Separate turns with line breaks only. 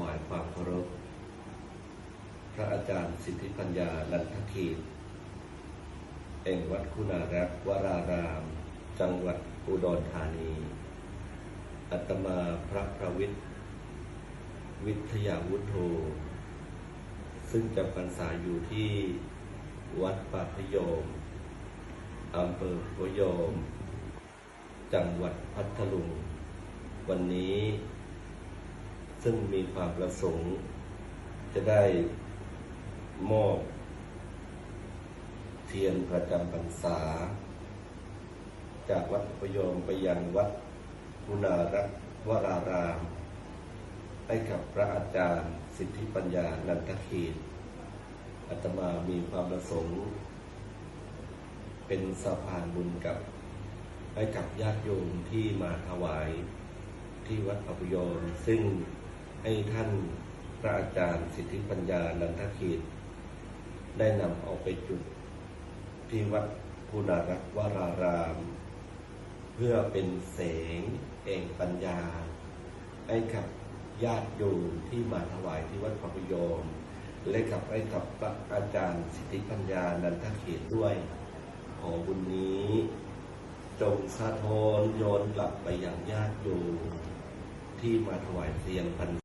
วายความเคารพ พระอาจารย์สิทธิปัญญาลันทเขตแห่งวัดคุณารักวราราม จังหวัดอุดรธานี อัตมาพระประวิทย์วิทยาวุฒโธ ซึ่งจำพรรษาอยู่ที่วัดป่าพยอมอำเภอพยอมจังหวัดพัทลุง วันนี้ ซึ่งมีความประสงค์ จะได้มอบ เทียนประจำพรรษา จากวัดพยอมไปยังวัดกุณารักวราราม ให้กับพระอาจารย์สิทธิปัญญานันทเขตอาตมามีความประสงค์ เป็นสะพานบุญกับให้กับญาติโยมที่มาถวายที่วัดพระพยมซึ่ง ให้ท่านพระอาจารย์สิทธิปัญญานันทเขตได้นำเอาไปจุดที่วัดกุณารักวราราม เพื่อเป็นแสงแห่งปัญญา ให้กับญาติโยมที่มาถวายที่วัดพระพยอมและกับให้กับพระอาจารย์สิทธิปัญญานันทเขตด้วย ขอบุญนี้ จงสะท้อนย้อนกลับไปยังญาติโยมที่มาถวายเทียนพัน